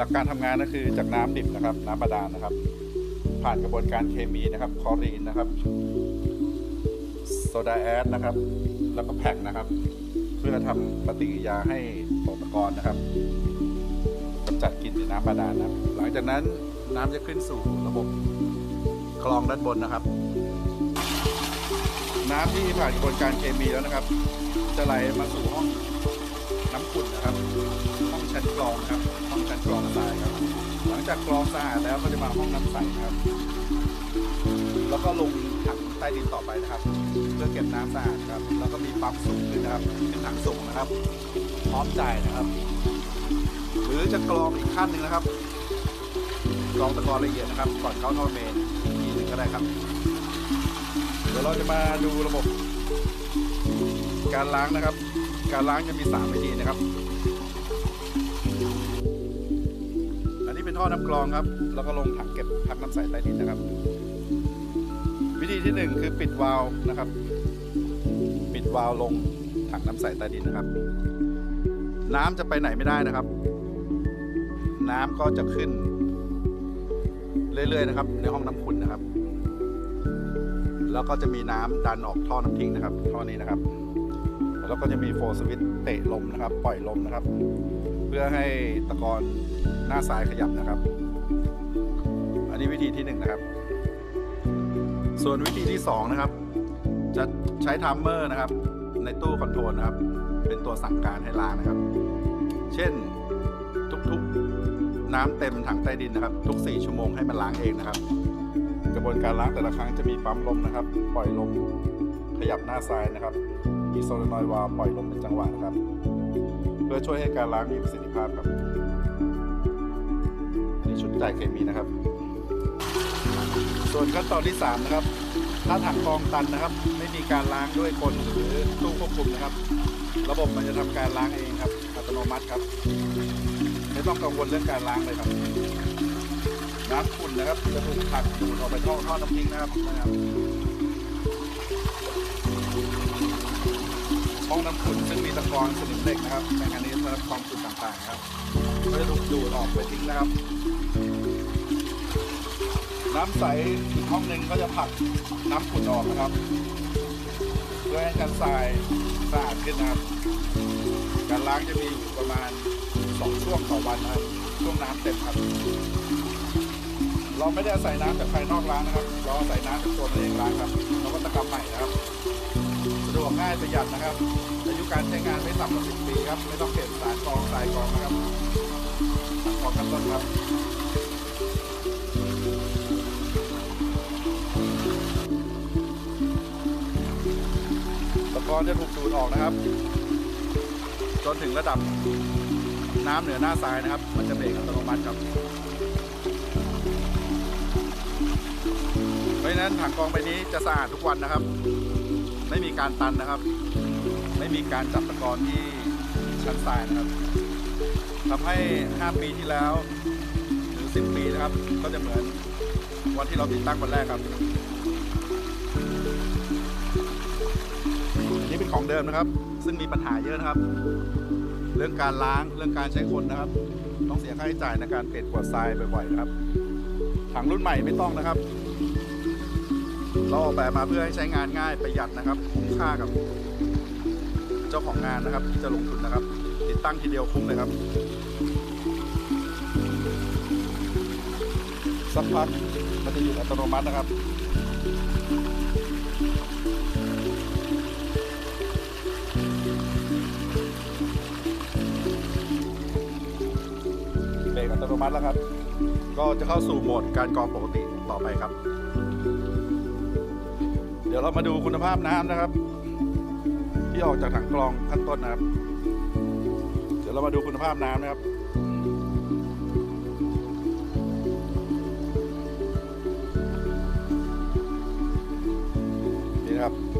หลักการทำงานก็คือจากน้ำดิบนะครับ น้ำบาดาลนะครับ ผ่านกระบวนการเคมีนะครับคลอรีนนะครับโซดาแอสนะครับ แล้วก็แพ็กนะครับ เพื่อทำปฏิกิริยาให้ตกตะกอนนะครับกำจัดกลิ่นในน้ำบาดาลนะครับ หลังจากนั้นน้ำจะขึ้นสู่ระบบกรองด้านบนนะครับ น้ำที่ผ่านกระบวนการเคมีแล้วนะครับ จะไหลมาสู่ห้อง น้ำขุ่นนะครับ ห้องชั้นกรองนะครับ ห้องชั้นกรองทรายครับ หลังจากกรองสะอาดแล้วก็จะมาห้องน้ำใสครับ แล้วก็ลงถังใต้ดินต่อไปนะครับ เพื่อเก็บน้ำสะอาดครับ แล้วก็มีปั๊มสูงขึ้นนะครับเป็นถังสูงนะครับ พร้อมจ่ายนะครับ หรือจะกรองอีกขั้นหนึ่งนะครับกรองตะกอนละเอียดนะครับ ก่อนเข้าท่อเมนอีกทีหนึ่งก็ได้ครับ เดี๋ยวเราจะมาดูระบบการล้างนะครับ การล้างจะมีสามวิธีนะครับ อันนี้เป็นท่อน้ำกรองครับ แล้วก็ลงถังเก็บพักน้ำใสใต้ดินนะครับ วิธีที่หนึ่งคือปิดวาล์วนะครับ ปิดวาล์วลงถังน้ำใสใต้ดินนะครับ น้ำจะไปไหนไม่ได้นะครับ น้ำก็จะขึ้น เรื่อยๆนะครับ ในห้องน้ำขุ่นนะครับ แล้วก็จะมีน้ำดันออกท่อน้ำทิ้งนะครับ ท่อนี้นะครับ แล้วก็จะมีโฟสวิตเตะลมนะครับ ปล่อยลมนะครับ เพื่อให้ตะกอนหน้าซ้ายขยับนะครับ อันนี้วิธีที่หนึ่งนะครับ ส่วนวิธีที่สองนะครับ จะใช้ทัมเมอร์นะครับ ในตู้คอนโทรลนะครับ เป็นตัวสั่งการให้ล้างนะครับ เช่นทุกๆน้ำเต็มถังใต้ดินนะครับ ทุก 4 ชั่วโมงให้มันล้างเองนะครับ กระบวนการล้างแต่ละครั้งจะมีปั๊มลมนะครับ ปล่อยลมขยับหน้าซ้ายนะครับ มีโซลนอยวาล์ปล่อยลมเป็นจังหวะนะครับ เพื่อช่วยให้การล้างมีประสิทธิภาพครับ อันนี้ชุดจ่ายเคมีนะครับ ส่วนขั้นตอนที่ 3 นะครับ ถ้าถังกองตันนะครับ ไม่มีการล้างด้วยคนหรือตู้ควบคุมนะครับ ระบบมันจะทำการล้างเองครับ อัตโนมัติครับ ไม่ต้องกังวลเรื่องการล้างเลยครับน้ำขุ่นนะครับจะถูกผักดูดออกไปท่อท่อน้ำทิ้งนะครับนะครับ ห้องน้ำขุ่นซึ่งมีตะกอนสนิมเหล็กนะครับแมงกานีสและความขุ่นต่างๆครับก็จะถูกดูดออกไปทิ้งนะครับ น้ำใสอีกห้องหนึ่งก็จะผลักน้ำขุ่นออกนะครับเพื่อให้การทรายสะอาดขึ้นนะครับ การล้างจะมีอยู่ประมาณ2ช่วงต่อวันนะครับช่วงน้ำเต็มครับ เราไม่ได้อาศัยน้ำจากภายนอกล้างนะครับ เราอาศัยน้ำจากตัวเราเองล้างครับเราก็ตะกำใหม่นะครับายประหยัดนะครับอายุการใช้งานไม่ต่ำกว่า 10 ปีครับ ไม่ต้องเปลี่ยนสารกองสายกองนะครับสารกรองขั้นต้นครับตะกอนจะถูกดูดออกนะครับ จนถึงระดับน้ำเหนือหน้าทรายนะครับ มันจะเบรกอัตโนมัติครับเพราะฉะนั้นถังกองใบนี้จะสะอาดทุกวันนะครับ ไม่มีการตันนะครับ ไม่มีการจับตะกอนที่ชั้นทรายนะครับทำให้ 5 ปีที่แล้วหรือ 10 ปีนะครับ ก็จะเหมือนวันที่เราติดตั้งวันแรกครับอันนี้เป็นของเดิมนะครับ ซึ่งมีปัญหาเยอะนะครับ เรื่องการล้างเรื่องการใช้คนนะครับ ต้องเสียค่าใช้จ่ายในการเปลี่ยนขวดทรายบ่อยๆนะครับถังรุ่นใหม่ไม่ต้องนะครับ เราออกแบบมาเพื่อให้ใช้งานง่ายประหยัดนะครับคุ้มค่ากับ เจ้าของงานนะครับ ที่จะลงทุนนะครับ ติดตั้งทีเดียวคุ้มเลยครับสักพักมันจะหยุดอัตโนมัตินะครับเบรกอัตโนมัติแล้วครับ ก็จะเข้าสู่โหมดการกรองปกติต่อไปครับ เดี๋ยวเรามาดูคุณภาพน้ำนะครับ ที่ออกจากถังกรองขั้นต้นนะครับ เดี๋ยวเรามาดูคุณภาพน้ำนะครับนี่นะครับน้ำใสสะอาดนะครับขอบคุณครับ